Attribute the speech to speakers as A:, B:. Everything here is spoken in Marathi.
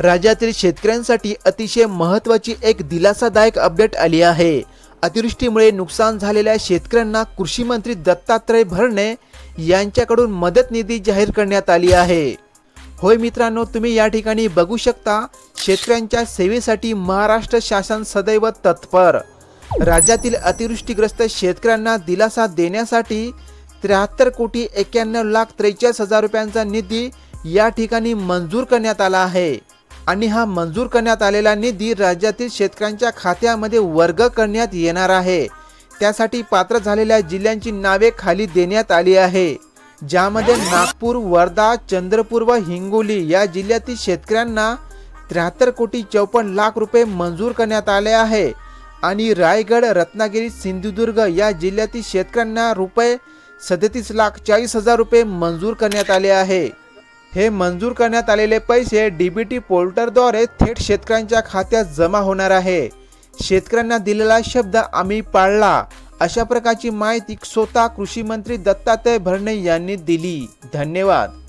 A: राज्यातील शेतकऱ्यांसाठी अतिशय महत्त्वाची एक दिलासादायक अपडेट आली आहे. अतिवृष्टीमुळे नुकसान झालेल्या शेतकऱ्यांना कृषी मंत्री दत्तात्रय भरणे यांच्याकडून मदत निधी जाहीर करण्यात आली आहे. होय मित्रांनो तुम्ही या ठिकाणी बघू शकता शेतकऱ्यांच्या सेवेसाठी महाराष्ट्र शासन सदैव तत्पर. राज्यातील अतिवृष्टीग्रस्त शेतकऱ्यांना दिलासा देण्यासाठी त्र्याहत्तर कोटी एक्क्याण्णव लाख त्रेचाळीस हजार रुपयांचा निधी या ठिकाणी मंजूर करण्यात आला आहे. आणि हा मंजूर करण्यात आलेला निधी राज्यातील शेतकऱ्यांच्या खात्यामध्ये वर्ग करण्यात येणार आहे. त्यासाठी पात्र झालेल्या जिल्ह्यांची नावे खाली देण्यात आली आहे. ज्यामध्ये नागपूर वर्धा चंद्रपूर व हिंगोली या जिल्ह्यातील शेतकऱ्यांना त्र्याहत्तर कोटी चौपन्न लाख रुपये मंजूर करण्यात आले आहे. आणि रायगड रत्नागिरी सिंधुदुर्ग या जिल्ह्यातील शेतकऱ्यांना रुपये सदतीस लाख चाळीस हजार रुपये मंजूर करण्यात आले आहे. हे मंजूर करण्यात आलेले पैसे डीबीटी पोर्टलद्वारे थेट शेतकऱ्यांच्या खात्यात जमा होणार आहे. शेतकऱ्यांना दिलेला शब्द आम्ही पाळला. अशा प्रकारची माहिती स्वतः कृषी मंत्री दत्तात्रय भरणे यांनी दिली. धन्यवाद.